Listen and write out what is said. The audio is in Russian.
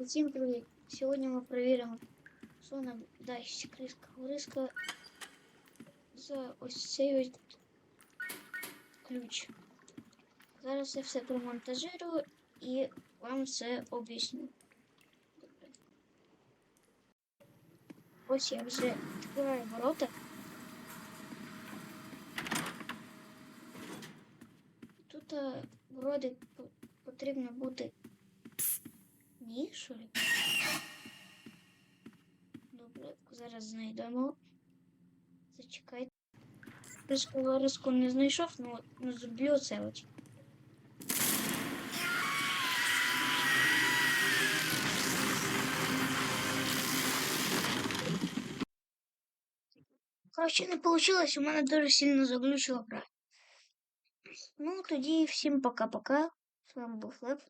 Усім привіт! Сьогодні ми перевіримо, що нам дасть криска вриска за ось цей ось ключ. Зараз я все промонтажирую і вам все об'ясню. Добре. Ось я вже відкриваю ворота. Тут а, вроде по- потрібно бути ні, що ли? Добре, зараз знайдемо. Зачекайте. Риску риску не знайшов, ну, ну зроблю це от. Коротше, не вийшло, у мене дуже сильно заглючила гра. Ну, тоді всім пока-пока. З вами був Лев.